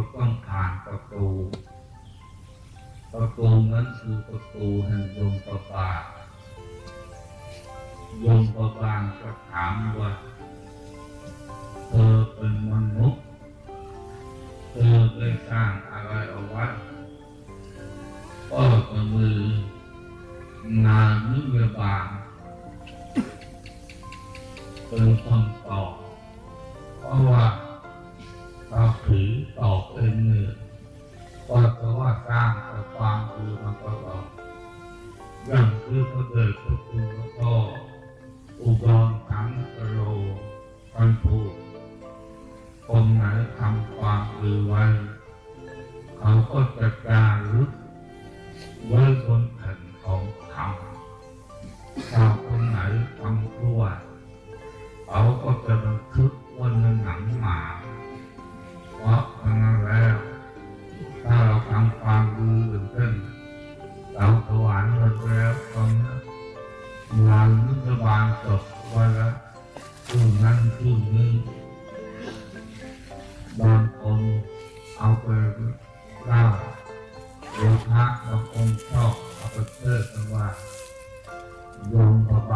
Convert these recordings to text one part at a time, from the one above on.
ก็ต้องผ่านประตู ประตูนั้นคือประตูแห่งดวงประบาดวงประบาดก็ถามว่าเธอเป็นมนุษย์เธอได้สร้างอะไรเอาไว้ก็กับมือนางนิยบาลเป็นคนตอบเพราะว่า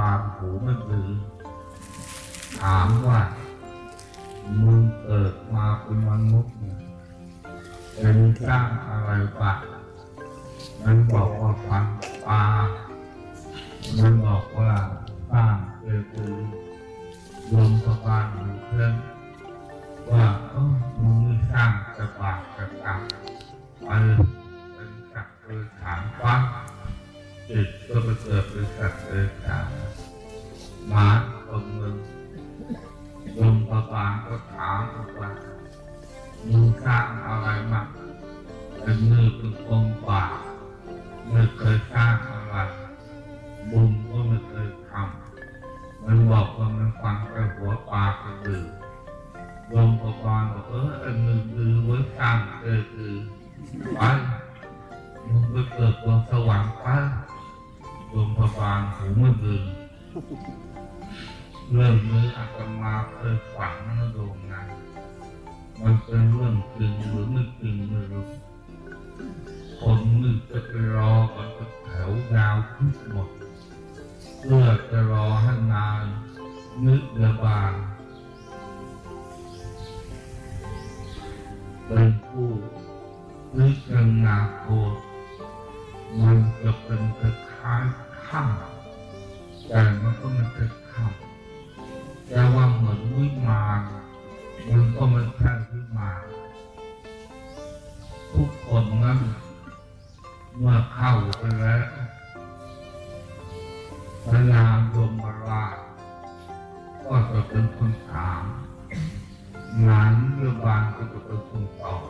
มพบาลหูไม่ดีถามว่ามึงเกิดมาเป็นมนุษย์เป็นสร้างอะไรปะมันบอกว่าฟันปลามันบอกว่าสร้างเกิดคือลมสบานอยู่เพื่อนว่าเออมึงสร้างกระบากกระตังไปเป็นสัตว์เป็นขานฟังจิตก็ไปเกิดเป็นสัตว์เป็นขาน หมาคนหนึ่งลมสบานก็ถามว่ามึงสร้างอะไรมาเป็นมือเป็นกองค์บาไม่เคยสร้างอะไรบุญก็ไม่เคยทำมันบอกว่ามันฟังไปหัวปลากระดือลงประกรณ์บอกเออไอ้มือดื้อไว้สร้างเออคือไปมึงไปเกิดบนสวรรค์ไปลงประกรณ์หูมันดื้อ เรื่องนี้อาตมาเคยฝังนะโดงนะมันเป็นเรื่องจริงหรือไม่จริง ทุกคนนั้นเมื่อเข้าไปแล้วพระนามยมราชก็จะเป็นคนถามงานเรื่องบานก็จะเป็นคนตอบ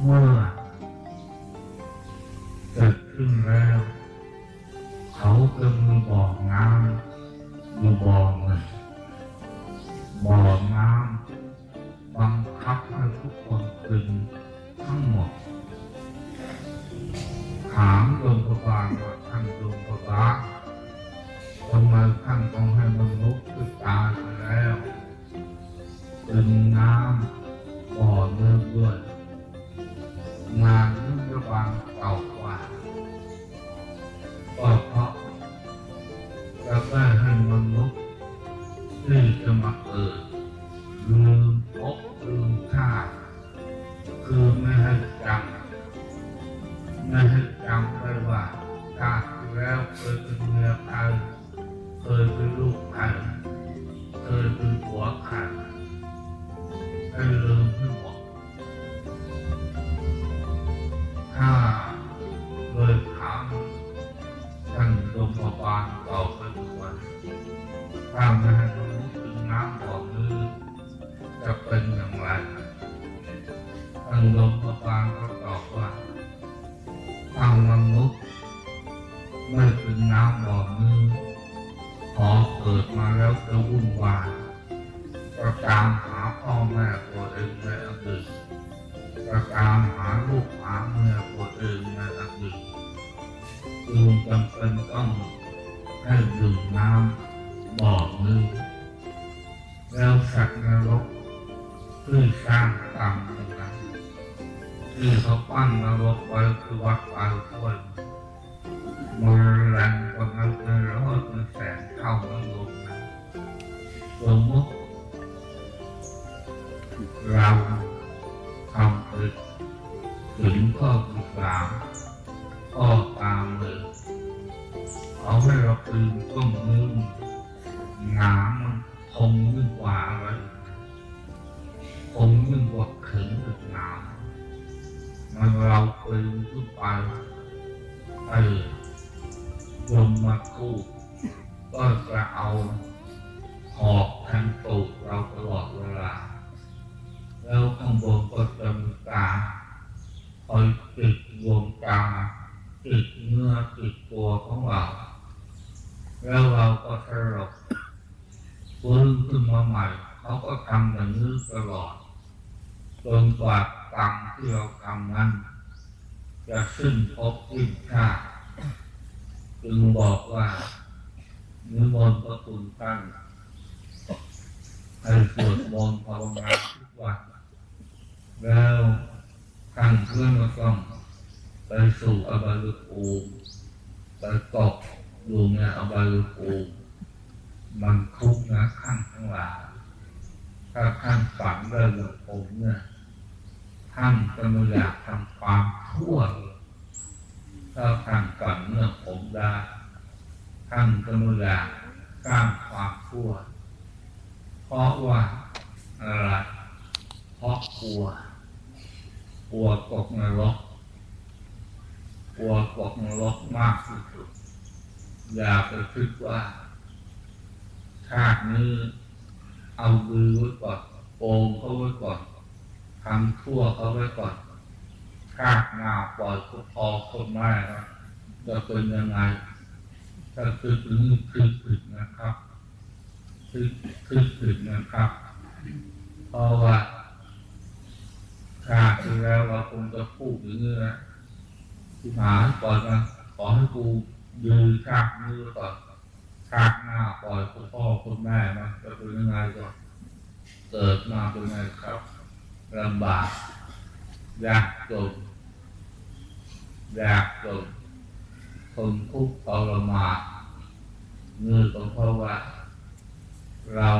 เมื่อเสร็จขึ้นแล้ว เขาจะมีบ่อน้ำอยู่บ่อหนึ่งบ่อน้ำบังคับให้ทุกคนตื่น ทั้งหมด ถามโยมพระบาลว่าท่านโยมพระบาลทำไมท่านต้องให้มนุษย์ศึกตาแล้วตื่นน้ำบ่อเนื้องด้วยงานนิยบางเก่า ที่ เกิดมาแล้วจะวุ่นวายประตามหาพ่อแม่ตัวเองในอดีตประตามหาลูกหาเมียตัวเองในอดีตจึงจำเป็นต้องให้ดื่มน้ำบอกนึงแล้วสัตว์นรกที่สร้างกรรมนะครับที่เขาปั้นนรกไว้คือวัดปลายถ้วยมือแรง ส วงก็จะมีตาคอยติดวงตาติดเนื้อติดตัวของเรา แล้วเราก็สลบฟื้นขึ้นมาใหม่เขาก็ทำอย่างนี้ตลอดจนกว่ากรรมที่เราทำนั้น จะสิ้นภพสิ้นชาติจึงบอกว่านิมนต์พระคุณท่านให้สวดมนต์ภาวนาทุกวัน แล้วทางเพื่อนก็ต้องไปสู่อบายภูมิไปตกอยู่ในอบายภูมิมันทุกข์นะขั้นทั้งหลายถ้าท่านฝันได้แบบผมเนี่ยท่านก็ไม่อยากทำความชั่วถ้าท่านฝันเนี่ยผมได้ท่านก็ไม่อยากสร้างความชั่วเพราะว่าอะไร ราะกลัว กลัวตกนรกกลัวตกนรกมากที่สุด อย่าไปคิดว่าชาตินี้เอามือไว้ก่อนโกงเขาไว้ก่อนทำชั่วเขาไว้ก่อนชาติหน้าปล่อยคุพอคนแม่นะจะเป็นยังไงถ้าคือถึงคือผิดนะครับ คือคือผิดนะครับ เพราะว่า ชาติที่แล้วเราคงจะพูดอย่างนี้นะที่หมาก่อนนะขอให้กูยืนชาตินี้ก่อนชาติหน้าปล่อยคุณพ่อคุณแม่มันจะเป็นยังไงก่อนเกิดมาเป็นไงครับลำบากยากจนยากจนทนทุกข์ทรมานเนื่องจากเพราะว่า เรา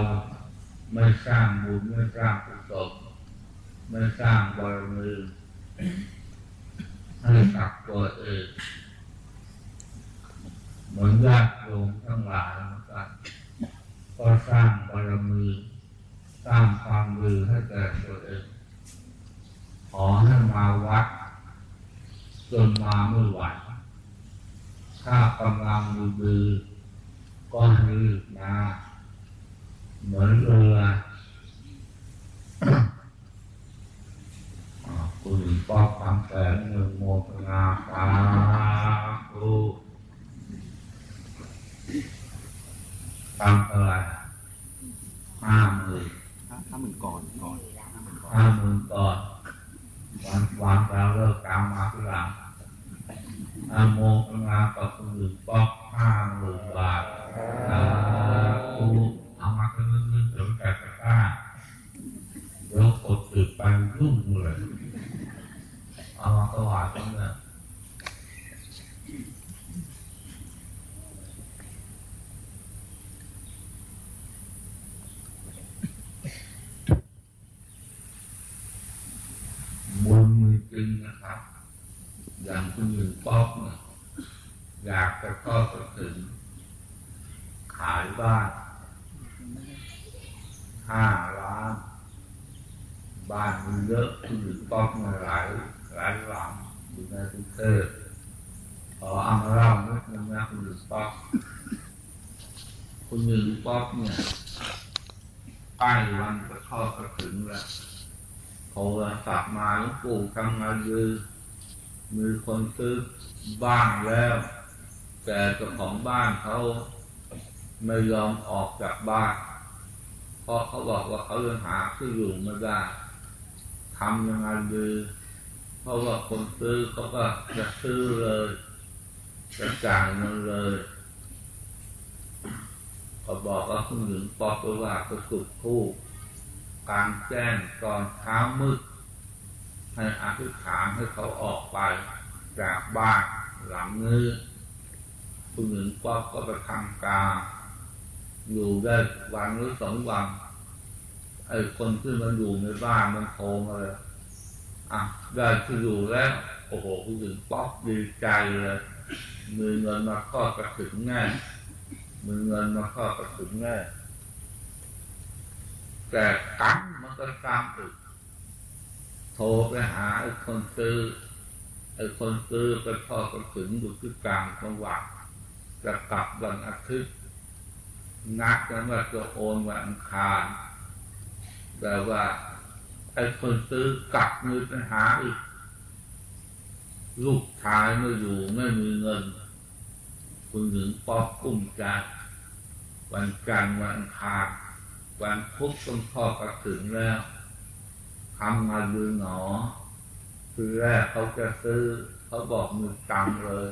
ไม่สร้างบุญไม่สร้างกุศล ไม่สร้างบารมีให้กับตัวเองเหมือนญาติโยมทั้งหลายเหมือนกันก็สร้างบารมีสร้างความดีให้แก่ตัวเองขอให้มาวัดจนมาไม่ไหวถ้ากำลังดีก็ให้รีบมาเหมือนเรือ อ่าคุณป๊อกฟังแสนหนึ่งโมทนาสาธุตังเท่าไหร่ห้าหมื่นถ้าถ้าหมื่นก่อนก่อนห้าหมื่นก่อนห้าหมื่นก่อนวันวันเราเลิกกลางมาทีหลังอาโมทนากับคนอื่นป๊อกห้าหมื่นบาทสาธุเอามาขึ้นนึงๆเดี๋ยวแต่ตะกร้าเดี๋ยวกดติดไปยุ่งเลย เอามาถวายตรงนี้บุญมีจริงนะครับอย่างคุณหนึ่งป๊อกเนี่ยอยากจะเข้าไปถึง ขายบ้านห้าล้าน บ้านมีเยอะคุณหนึ่งป๊อกมาหลาย หลายหลังอยู่ในกรุงเทพขอเอามาเล่านิดนึงนะคุณหนึ่งป๊อกคุณหนึ่งป๊อกเนี่ยใกล้วันจะเข้าไปถึงแล้วโทรศัพท์มาหลวงปู่ทำงานยือมีคนซื้อบ้านแล้ว แต่เจ้าของบ้านเขาไม่ยอมออกจากบ้านเพราะเขาบอกว่าเขายังหาที่อยู่ไม่ได้ทำยังไงดี เพราะว่าคนซื้อเขาก็จะซื้อเลยจะจ่ายเงินเลยก็บอกว่าคุณหญิงปอกไปว่าก็สุดทูกกลางแจ้งตอนเช้ามืดให้อธิษฐานให้เขาออกไป จากบ้านหลังนี้คุณหนึ่งก็ก็ไปทำการอยู่ได้วันหรือสองวันไอ้คนที่มันอยู่ในบ้านมันโทรมาเลย อะได้ที่อยู่แล้ว โอ้โหคุณหนึ่งป๊อกดีใจเลยมีเงินมาข้อกระถึงแน่มีเงินมาข้อกระถึงแน่แต่กังมันก็ตามอีกโทรไปหาไอ้คนซื้อไอ้คนซื้อไปทอดกระถึงอยู่ที่กลางจังหวัดจะกลับวันอาทิตย์นัดกันว่าจะโอนวันอังคารแต่ว่า ไอ้คนซื้อกลับมีปัญหาอีก ลูกชายไม่อยู่ไม่มีเงิน คุณหญิงปอกกุ้มใจวันจันทร์วันคารวันพุธต้องพ่อกระถึงแล้วทำงาดูหนอ คือแรกเขาจะซื้อ เขาบอกมีตังเลย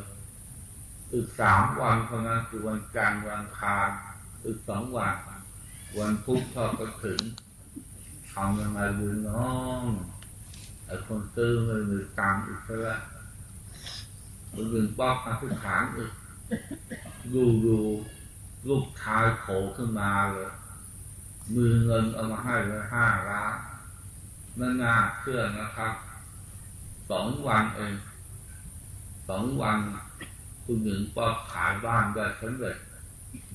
อีกสามวันเท่านั้นคือวันจันทร์วันคารอีกสองวัน วันพุธพ่อกระถึง ทำยังไงดูน้องไอ้คนซื้อม่มีตังอีกแล้วคนอื่นป๊อกอธิษฐานอีกดูดูลูกชายโผล่ขึ้นมาเลยมือเงินเอามาให้เลยห้าล้านนั่นน่าเชื่อนะครับสองวันเองสองวันคุณหญิงป๊อกขายบ้านได้สำเร็จ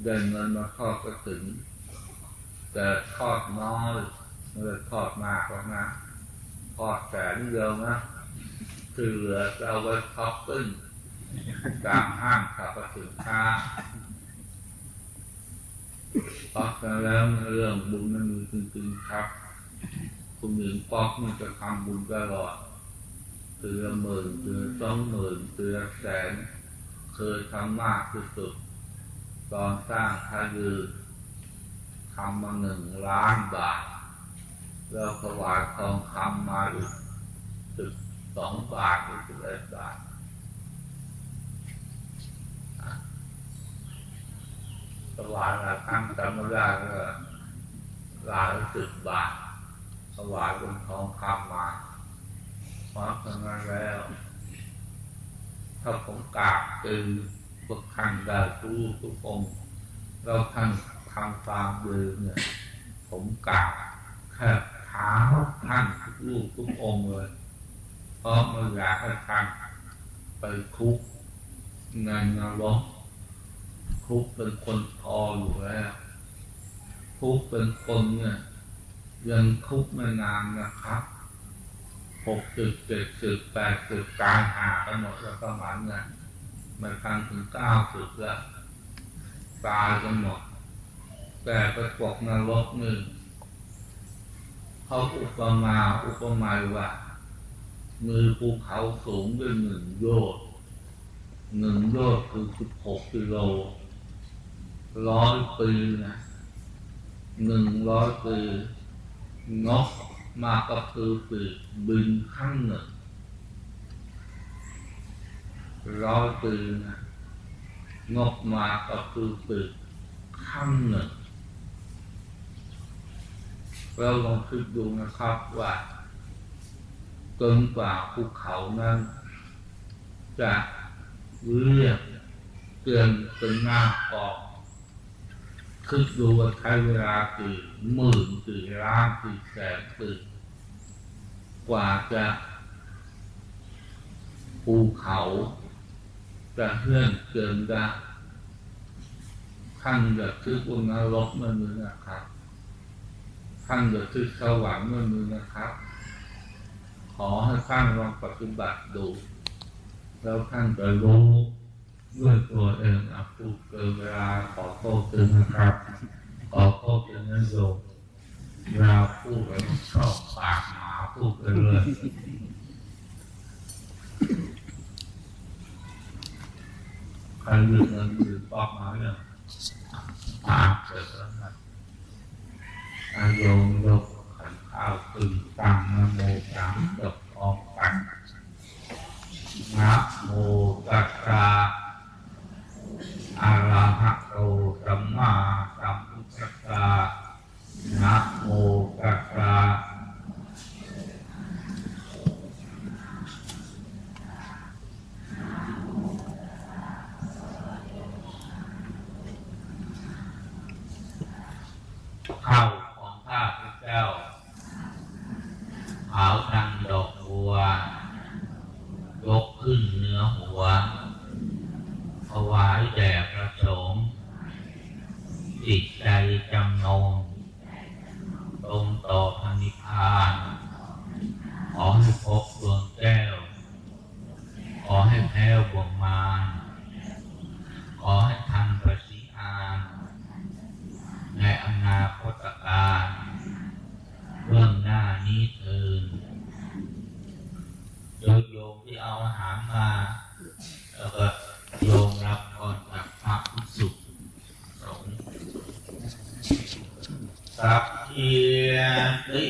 ได้เงินมาทอดกระถึง แต่ทอดน้อย ไม่ได้ทอดมากหรอกนะทอดแสนเดียวนะคือเหลือเอาไว้ท็อปปิ้งตามห้างสรรพสินค้าเพราะฉะนั้นแล้วเรื่องบุญนั้นมีจริงๆครับ คุณหญิงป๊อกมันจะทำบุญตลอดเตือหมื่นเตือสองหมื่นเตือแสน เคยทำมากที่สุดตอนสร้างพระยืนทำมาหนึ่งล้านบาท แล้วถวายทองคำมาอีกสิบสองบาทหรือสิบเอ็ดบาทถวายละครั้งจำไม่ได้ก็หลายสิบบาทถวายเป็นทองคำมาเพราะฉะนั้นแล้ว ถ้าผมกราบคือพวกท่านด้ทุกทุกองค์แล้วท่านทำตามดือเนี่ยผมกราบแค่ เท้าท่านทุกลูกทุกองเลยเพราะม่อยากให้ท่านไปคุกในนรกคุกเป็นคนพออยู่แล้วคุกเป็นคนเนี่ยยังคุกม่นานนะครับหกสิบเจ็ดสิบแปดสิบตายหากันหมดแล้วประมาณเนี่ยมาทางถึงเก้าสิบแล้วตายกันหมดแต่ไปตกนรกหนึ่ง เขาอุปมาอุปไมยว่า มือภูเขาสูงด้วยหนึ่งโยชน์หนึ่งโยชน์คือสิบหกกิโลร้อยปีนะหนึ่งร้อยปีนกมากระพือปีกบินข้างหนึ่งร้อยปีนะนกมากระพือปีกข้างหนึ่ง เราลองคิดดูนะครับว่าจนกว่าภูเขานั้น จะเรียบเตือนเป็นหน้าออกคิดดูว่าใช้เวลากี่หมื่นกี่ล้านกี่แสนปีกว่าจะภูเขาจะเลื่อนเกินได้ขั้นจะคิดว่านรกมันมีนะครับ ขั้นจะคิดสวรรค์มันมีนะครับ ขอให้ท่านลองปฏิบัติดู แล้วท่านจะรู้ด้วยตัวเองอะพูดเกินเวลาขอโทษด้วยนะครับ ขอโทษด้วยนะโยมเวลาพูดไปมันชอบปากหมาพูดไปเรื่อยใครยืมเงินยืมปอกมาเนี่ยปากเสร็จแล้วนะ โยมยกขันข้าวตึงตังนะโมสามจบออกปันนะโมตัสสะอะระหะโตสัมมาสัมพุทธัสสะนะโมตัสสะ ดังดอกบัว ยกขึ้นเหนือหัวถวายแด่พระสงฆ์จิตใจจำนงตรงต่อพระนิพพาน ขอให้พบดวงแก้ว ขอให้ แพ้วบ่วงมารขอให้ทันประสิอานในอนาคตการเบื้องหน้านี้เถินโดยโยมที่เอาอาหารมาแล้วก็โยมรับก่อนจากพระภิกษุสงฆ์สัพเทียติ